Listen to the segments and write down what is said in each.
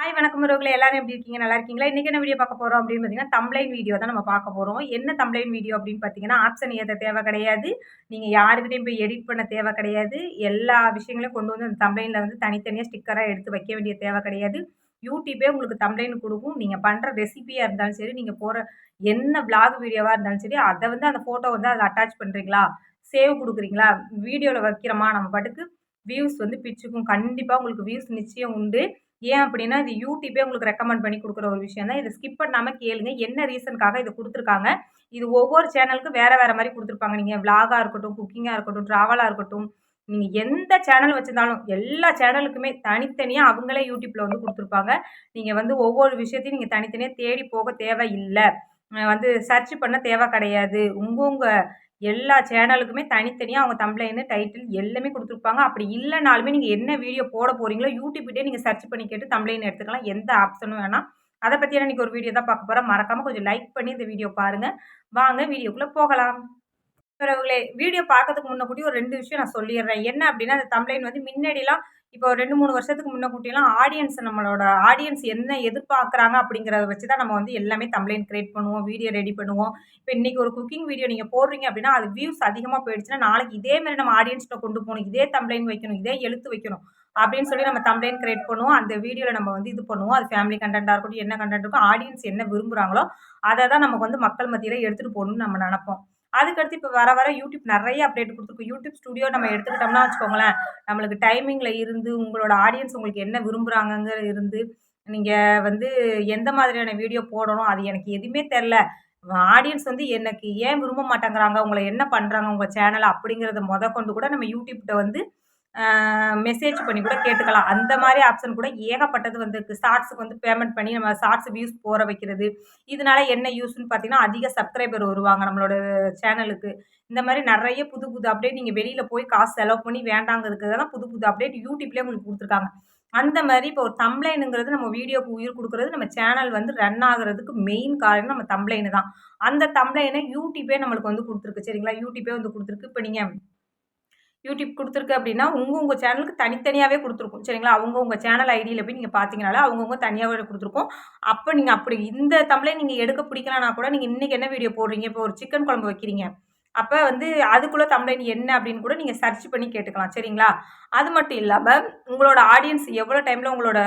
Hi வணக்கம் உறவுகளை. எல்லாரும் எப்படி இருக்கீங்க? நல்லா இருக்கீங்களா? இன்றைக்கி என்ன வீடியோ பார்க்க போகிறோம் அப்படின்னு பார்த்தீங்கன்னா தம்ப்ளைன் வீடியோ தான் நம்ம பார்க்க போகிறோம் என்ன தம்ப்ளைன் வீடியோ அப்படின்னு பார்த்தீங்கன்னா ஆப்ஷன் ஏற்ற தேவை கிடையாது. நீங்கள் யாருக்கிட்டையும் போய் எடிட் பண்ண தேவை கிடையாது. எல்லா விஷயங்களையும் கொண்டு வந்து அந்த தம்ப்ளைனில் வந்து தனித்தனியாக ஸ்டிக்கராக எடுத்து வைக்க வேண்டிய தேவை கிடையாது. யூடியூபே உங்களுக்கு தம்ப்ளைன் கொடுக்கும். நீங்கள் பண்ணுற ரெசிபியாக இருந்தாலும் சரி நீங்கள் போகிற என்ன vlog வீடியோவாக இருந்தாலும் சரி அதை வந்து அந்த ஃபோட்டோ வந்து அதில் அட்டாச் பண்ணுறீங்களா சேவ் கொடுக்குறீங்களா? வீடியோவில் வைக்கிறோமா? நம்ம பாட்டுக்கு வியூஸ் வந்து பிச்சுக்கும். கண்டிப்பாக உங்களுக்கு வியூஸ் நிச்சயம் உண்டு. ஏன் அப்படின்னா இது யூடியூபே உங்களுக்கு ரெக்கமெண்ட் பண்ணி கொடுக்குற ஒரு விஷயம் தான். இதை ஸ்கிப் பண்ணாமல் கேளுங்க. என்ன ரீசனுக்காக இதை கொடுத்துருக்காங்க? இது ஒவ்வொரு சேனலுக்கும் வேறு வேறு மாதிரி கொடுத்துருப்பாங்க. நீங்கள் விளாகாக இருக்கட்டும் குக்கிங்காக இருக்கட்டும் ட்ராவலாக இருக்கட்டும் நீங்கள் எந்த சேனல் வச்சுருந்தாலும் எல்லா சேனலுக்குமே தனித்தனியாக அவங்களே யூடியூப்பில் வந்து கொடுத்துருப்பாங்க. நீங்கள் வந்து ஒவ்வொரு விஷயத்தையும் நீங்கள் தனித்தனியாக தேடி போக தேவை இல்லை வந்து சர்ச் பண்ண தேவை கிடையாது. உங்கள் உங்கள் எல்லா சேனலுக்குமே தனித்தனியாக அவங்க தம்ப்ளைனு டைட்டில் எல்லாமே கொடுத்துருப்பாங்க. அப்படி இல்லைனாலுமே நீங்கள் என்ன வீடியோ போட போகிறீங்களோ யூடியூப்கிட்டே நீங்கள் சர்ச் பண்ணி கேட்டு தம்ப்ளைன் எடுத்துக்கலாம். எந்த ஆப்ஷனும் வேணாம். அதை பற்றியான இன்றைக்கி ஒரு வீடியோ தான் பார்க்க போகிறேன் மறக்காமல் கொஞ்சம் லைக் பண்ணி இந்த வீடியோ பாருங்கள் வாங்க வீடியோக்குள்ளே போகலாம். பிறகுகளே வீடியோ பார்க்கறதுக்கு முன்னக்கூடிய ஒரு ரெண்டு விஷயம் நான் சொல்லிடுறேன். என்ன அப்படின்னா அந்த தம்ப்ளைன் வந்து முன்னாடிலாம் இப்போ ரெண்டு மூணு வருஷத்துக்கு முன்ன கூட்டிலாம் ஆடியன்ஸ் நம்மளோட ஆடியன்ஸ் என்ன எதிர்பார்க்குறாங்க அப்படிங்கிறத வச்சு தான் நம்ம வந்து எல்லாமே தம்ப்ளைன் கிரியேட் பண்ணுவோம் வீடியோ ரெடி பண்ணுவோம். இப்போ இன்றைக்கி ஒரு குக்கிங் வீடியோ நீங்கள் போடுறீங்க அப்படின்னா அது வியூஸ் அதிகமாக போயிடுச்சுன்னா நாளைக்கு இதே மாதிரி நம்ம ஆடியன்ஸ்கிட்ட கொண்டு போகணும் இதே தம்ப்ளைன் வைக்கணும் இதே எழுத்து வைக்கணும் அப்படின்னு சொல்லி நம்ம தம்ப்ளைன் கிரியேட் பண்ணுவோம். அந்த வீடியோவில் நம்ம வந்து இது பண்ணுவோம். அது ஃபேமிலி கண்டென்ட்டாக இருக்கட்டும் என்ன கண்டென்ட் இருக்கும் ஆடியன்ஸ் என்ன விரும்புகிறாங்களோ அதை தான் நமக்கு வந்து மக்கள் மத்தியில் எடுத்துகிட்டு போகணும்னு நம்ம நினப்போம். அதுக்கடுத்து இப்போ வர வர யூடியூப் நிறைய அப்டேட் கொடுத்துருக்கு. யூடியூப் ஸ்டுடியோ நம்ம எடுத்துக்கிட்டோம்னா வச்சுக்கோங்களேன் நம்மளுக்கு டைமிங்கில் இருந்து உங்களோட ஆடியன்ஸ் உங்களுக்கு என்ன விரும்புகிறாங்கங்கிற இருந்து நீங்கள் வந்து எந்த மாதிரியான வீடியோ போடணும் அது எனக்கு எதுவுமே தெரில ஆடியன்ஸ் வந்து எனக்கு ஏன் விரும்ப மாட்டேங்கிறாங்க உங்களை என்ன பண்ணுறாங்க உங்கள் சேனல் அப்படிங்கிறத முத கொண்டு கூட நம்ம யூடியூப்கிட்ட வந்து மெசேஜ் பண்ணி கூட கேட்டுக்கலாம். அந்த மாதிரி ஆப்ஷன் கூட ஏகப்பட்டது வந்திருக்கு. ஷார்ட்ஸுக்கு வந்து பேமெண்ட் பண்ணி நம்ம ஷார்ட்ஸ் வியூஸ் போற வைக்கிறது. இதனால என்ன யூஸ்ன்னு பார்த்தீங்கன்னா அதிக சப்ஸ்கிரைபர் வருவாங்க நம்மளோட சேனலுக்கு இந்த மாதிரி நிறைய புது புது அப்டேட் நீங்கள் வெளியில் போய் காசு செலவு பண்ணி வேண்டாங்கிறதுக்கு தான் புது புது அப்டேட் யூடியூப்லேயே உங்களுக்கு கொடுத்துருக்காங்க. அந்த மாதிரி இப்போ ஒரு தம்ப்ளைனுங்கிறது நம்ம வீடியோக்கு உயிர் கொடுக்குறது நம்ம சேனல் வந்து ரன் ஆகிறதுக்கு மெயின் காரணம் நம்ம தம்ப்ளைனு தான் அந்த தம்ப்ளைனை யூடியூப்பே நம்மளுக்கு வந்து கொடுத்துருக்கு. சரிங்களா? யூடியூப்பே வந்து கொடுத்துருக்கு. இப்போ நீங்கள் யூடியூப் கொடுத்துருக்கு அப்படின்னா உங்கள் உங்கள் சேனலுக்கு தனித்தனியாகவே கொடுத்துருக்கும். சரிங்களா? அவங்க உங்கள் சேனல் ஐடியில் போய் நீங்கள் பார்த்தீங்கனால அவங்கவுங்க தனியாகவே கொடுத்துருக்கோம். அப்போ நீங்கள் அப்படி இந்த தமிழை நீங்கள் எடுக்க பிடிக்கலனா கூட நீங்கள் இன்றைக்கி என்ன வீடியோ போடுறீங்க? இப்போ ஒரு சிக்கன் குழம்பு வைக்கிறீங்க. அப்போ வந்து அதுக்குள்ளே தமிழன் என்ன அப்படின்னு கூட நீங்கள் சர்ச் பண்ணி கேட்டுக்கலாம். சரிங்களா? அது மட்டும் இல்லாமல் உங்களோட ஆடியன்ஸ் எவ்வளோ டைமில் உங்களோட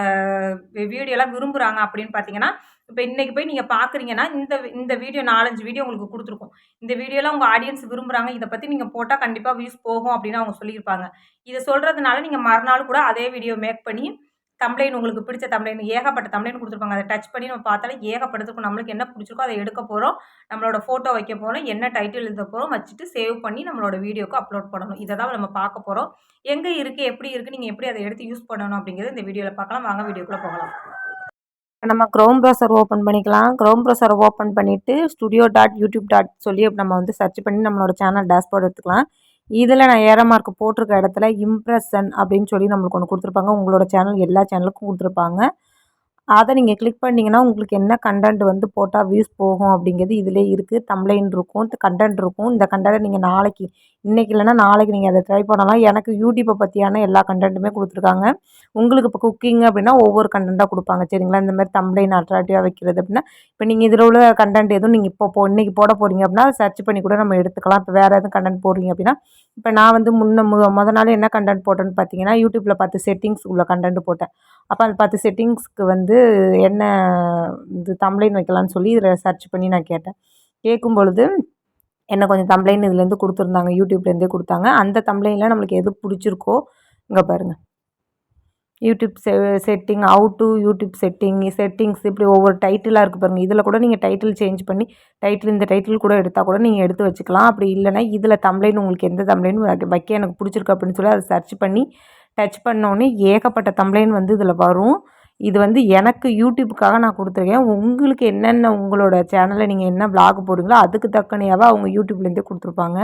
வீடியோலாம் விரும்புகிறாங்க அப்படின்னு பார்த்தீங்கன்னா இப்போ இன்றைக்கி போய் நீங்கள் பார்க்குறீங்கன்னா இந்த இந்த வீடியோ நாலஞ்சு வீடியோ உங்களுக்கு கொடுத்துருக்கோம். இந்த வீடியோலாம் உங்கள் ஆடியன்ஸ் விரும்புகிறாங்க இதை பற்றி நீங்கள் போட்டால் கண்டிப்பாக வியூஸ் போகும் அப்படின்னு அவங்க சொல்லியிருப்பாங்க. இதை சொல்கிறதுனால நீங்கள் மறுநாள் கூட அதே வீடியோ மேக் பண்ணி தம்ப்ளைன் உங்களுக்கு பிடிச்ச தம்ப்ளைன் ஏகப்பட்ட தம்ப்ளைன் கொடுத்துருப்பாங்க. அதை டச் பண்ணி நம்ம பார்த்தாலே ஏகப்பட்டதுக்கும் நம்மளுக்கு என்ன பிடிச்சிருக்கோ அதை எடுக்க போகிறோம் நம்மளோட ஃபோட்டோ வைக்க போகிறோம் என்ன டைட்டில் எழுத போகிறோம் வச்சுட்டு சேவ் பண்ணி நம்மளோட வீடியோக்கு அப்லோட் பண்ணணும். இதை தான் நம்ம பார்க்க போகிறோம் எங்கே இருக்குது எப்படி இருக்குது நீங்கள் எப்படி அதை எடுத்து யூஸ் பண்ணணும் அப்படிங்கிறது இந்த வீடியோவில் பார்க்கலாம். வாங்க வீடியோக்குள்ளே போகலாம். நம்ம க்ரோம் ப்ரௌசர் ஓப்பன் பண்ணிக்கலாம். க்ரோம் ப்ரௌசர் ஓப்பன் பண்ணிவிட்டு ஸ்டுடியோ டாட் யூடியூப் டாட் சொல்லி நம்ம வந்து சர்ச் பண்ணி நம்மளோட சேனல் டேஷ்போர்ட் எடுத்துக்கலாம். இதில் நான் ஏற மார்க் போட்டிருக்க இடத்துல இம்ப்ரெஷன் அப்படின்னு சொல்லி நம்மளுக்கு ஒன்று கொடுத்துருப்பாங்க. உங்களோட சேனல் எல்லா சேனலுக்கும் கொடுத்துருப்பாங்க. அதை நீங்கள் கிளிக் பண்ணிங்கன்னா உங்களுக்கு என்ன கண்டென்ட் வந்து போட்டால் வியூஸ் போகும் அப்படிங்கிறது இதிலே இருக்குது தம்ப்ளைன் இருக்கும் கண்டென்ட் இருக்கும். இந்த கண்டென்ட் நீங்கள் நாளைக்கு இன்றைக்கி இல்லைன்னா நாளைக்கு நீங்கள் அதை ட்ரை பண்ணலாம். எனக்கு யூடியூப்பை பற்றியான எல்லா கண்டென்ட்டுமே கொடுத்துருக்காங்க. உங்களுக்கு இப்போ குக்கிங் அப்படின்னா ஒவ்வொரு கண்டென்ட்டாக கொடுப்பாங்க. சரிங்களா? இந்த மாதிரி தம்ப்ளைன் அட்ராக்டிவாக வைக்கிறது அப்படின்னா இப்போ நீங்கள் இதில் உள்ள கண்டென்ட் எதுவும் நீங்கள் இப்போ போ இன்றைக்கி போட போகிறீங்க அப்படின்னா சர்ச் பண்ணி கூட நம்ம எடுத்துக்கலாம். இப்போ வேறு எதுவும் கண்டென்ட் போடுறீங்க அப்படின்னா இப்போ நான் வந்து முன்ன மு முத நாள் என்ன கண்டென்ட் போட்டேன்னு பார்த்தீங்கன்னா யூடியூப்பில் பார்த்து செட்டிங்ஸ் உள்ள கண்டென்ட் போட்டேன். அப்போ அந்த பார்த்து செட்டிங்ஸ்க்கு வந்து என்ன இது தம்ப்ளைன் வைக்கலான்னு சொல்லி இதில் சர்ச் பண்ணி நான் கேட்டேன். கேட்கும் பொழுது என்ன கொஞ்சம் தம்ப்ளைன் இதுலேருந்து கொடுத்துருந்தாங்க யூடியூப்லேருந்தே கொடுத்தாங்க. அந்த தம்ப்ளைனில் நம்மளுக்கு எது பிடிச்சிருக்கோ இங்கே பாருங்கள் யூடியூப் செ செட்டிங் அவு டு யூடியூப் செட்டிங் செட்டிங்ஸ் இப்படி ஒவ்வொரு டைட்டிலாக இருக்குது பாருங்கள் இதில் கூட நீங்கள் டைட்டில் சேஞ்ச் பண்ணி டைட்டில் இந்த டைட்டில் கூட எடுத்தால் கூட நீங்கள் எடுத்து வச்சுக்கலாம். அப்படி இல்லைனா இதில் தம்ப்ளைன் உங்களுக்கு எந்த தம்ப்ளைன் வைக்க எனக்கு பிடிச்சிருக்கு அப்படின்னு சொல்லி அதை சர்ச் பண்ணி டச் பண்ணோன்னே ஏகப்பட்ட கம்ப்ளைண்ட் வந்து இதில் வரும். இது வந்து எனக்கு யூடியூப்புக்காக நான் கொடுத்துருக்கேன். உங்களுக்கு என்னென்ன உங்களோட சேனலில் நீங்கள் என்ன விளாக் போடுறீங்களோ அதுக்கு தக்கனையாகவே அவங்க யூடியூப்லேருந்தே கொடுத்துருப்பாங்க.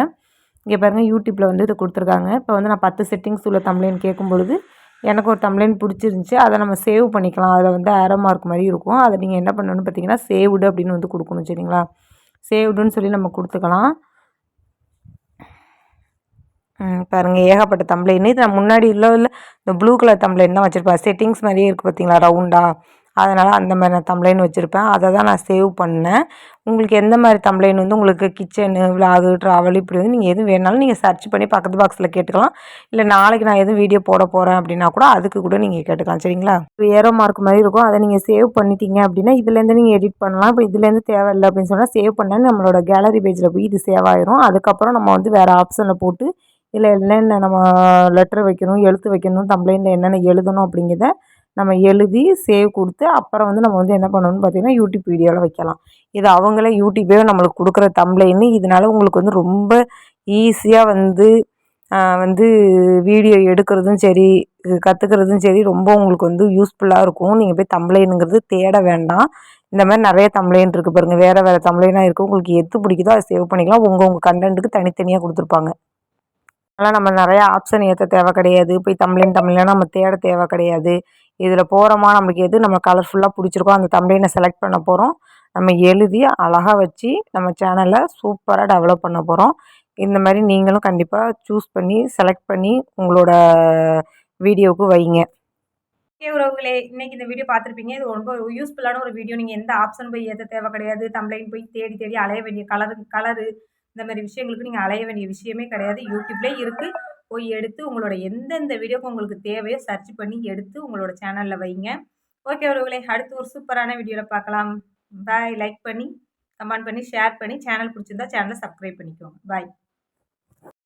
இங்கே பாருங்கள் யூடியூப்பில் வந்து இது கொடுத்துருக்காங்க. இப்போ வந்து நான் பத்து செட்டிங்ஸ் உள்ள தம்ப்ளைன் கேட்கும் பொழுது எனக்கு ஒரு தம்ப்ளைன் பிடிச்சிருந்துச்சி. அதை நம்ம சேவ் பண்ணிக்கலாம். அதில் வந்து ஆரோ மார்க் மாதிரி இருக்கும். அதை நீங்கள் என்ன பண்ணணும்னு பார்த்தீங்கன்னா சேவ்டு அப்படின்னு வந்து கொடுக்கணும் சரிங்களா? சேவ்டுன்னு சொல்லி நம்ம கொடுத்துக்கலாம். பாருங்கள் ஏகப்பட்ட தம்ப்ளைன்னு இது நான் முன்னாடி இல்லை இல்லை. இந்த ப்ளூ கலர் தம்ப்ளைன் தான் வச்சுருப்பேன். செட்டிங்ஸ் மாதிரியே இருக்குது பார்த்தீங்களா ரவுண்டாக அதனால் அந்த மாதிரி நான் தம்ப்ளைன் வச்சுருப்பேன். அதை தான் நான் சேவ் பண்ணேன். உங்களுக்கு எந்த மாதிரி தம்ப்ளைன் வந்து உங்களுக்கு கிச்சனு விலாகு ட்ராவல் இப்படி வந்து நீங்கள் எது வேணாலும் நீங்கள் சர்ச் பண்ணி பக்கத்து பாக்ஸில் கேட்டுக்கலாம். இல்லை நாளைக்கு நான் எதுவும் வீடியோ போட போகிறேன் அப்படின்னா கூட அதுக்கு கூட நீங்கள் கேட்டுக்கலாம் சரிங்களா? ஏரோ மார்க் மாதிரி இருக்கும். அதை நீங்கள் சேவ் பண்ணிட்டீங்க அப்படின்னா இதுலேருந்து நீங்கள் எடிட் பண்ணலாம். இப்போ இதுலேருந்து தேவையில்லை அப்படின்னு சொன்னால் சேவ் பண்ணால் நம்மளோட கேலரி பேஜில் போய் இது சேவ் ஆயிரும். அதுக்கப்புறம் நம்ம வந்து வேறு ஆப்ஷனில் போட்டு இதில் என்னென்ன நம்ம லெட்டர் வைக்கணும் எழுத்து வைக்கணும் தம்ப்ளைனில் என்னென்ன எழுதணும் அப்படிங்கிறத நம்ம எழுதி சேவ் கொடுத்து அப்புறம் வந்து நம்ம வந்து என்ன பண்ணணும்னு பார்த்தீங்கன்னா யூடியூப் வீடியோவில் வைக்கலாம். இது அவங்களே யூடியூப்பே நம்மளுக்கு கொடுக்குற தம்ப்ளைன்னு இதனால உங்களுக்கு வந்து ரொம்ப ஈஸியாக வந்து வந்து வீடியோ எடுக்கிறதும் சரி கற்றுக்கிறதும் சரி ரொம்ப உங்களுக்கு வந்து யூஸ்ஃபுல்லாக இருக்கும். நீங்கள் போய் தம்ப்ளைனுங்கிறது தேட வேண்டாம். இந்த மாதிரி நிறைய தம்ப்ளைன் இருக்குது பாருங்கள் வேறு வேறு தம்ப்ளைனாக இருக்குது உங்களுக்கு எது பிடிக்குதோ அதை சேவ் பண்ணிக்கலாம். உங்கள் உங்கள் கண்டென்ட்டுக்கு தனித்தனியாக கொடுத்துருப்பாங்க. ஆனால் நம்ம நிறையா ஆப்ஷன் ஏற்ற தேவை கிடையாது. போய் தம்ப்ளைன் தம்ப்ளைனாக நம்ம தேட தேவை கிடையாது. இதில் போகிறோமா நம்மளுக்கு எது நம்ம கலர்ஃபுல்லாக பிடிச்சிருக்கோ அந்த தம்ப்ளைனை செலக்ட் பண்ண போகிறோம் நம்ம எழுதி அழகாக வச்சு நம்ம சேனலை சூப்பராக டெவலப் பண்ண போகிறோம் இந்த மாதிரி நீங்களும் கண்டிப்பாக சூஸ் பண்ணி செலக்ட் பண்ணி உங்களோட வீடியோவுக்கு வைங்க. ஓகே உறவுகளே இன்னைக்கு இந்த வீடியோ பார்த்துருப்பீங்க. இது ரொம்ப யூஸ்ஃபுல்லான ஒரு வீடியோ. நீங்கள் எந்த ஆப்ஷன் போய் ஏற்ற தேவை கிடையாது. தம்ப்ளைன் போய் தேடி தேடி அலைய வேண்டிய கலரு கலரு இந்த மாதிரி விஷயங்களுக்கு நீங்கள் அலைய வேண்டிய விஷயமே கிடையாது. யூடியூப்லேயே இருக்குது போய் எடுத்து உங்களோட எந்தெந்த வீடியோக்கு உங்களுக்கு தேவையோ சர்ச் பண்ணி எடுத்து உங்களோட சேனலில் வைங்க. ஓகே உறவுகளை அடுத்து ஒரு சூப்பரான வீடியோவில் பார்க்கலாம். பாய் லைக் பண்ணி கமெண்ட் பண்ணி ஷேர் பண்ணி சேனல் பிடிச்சிருந்தா சேனலை சப்ஸ்கிரைப் பண்ணிக்கோங்க. பாய்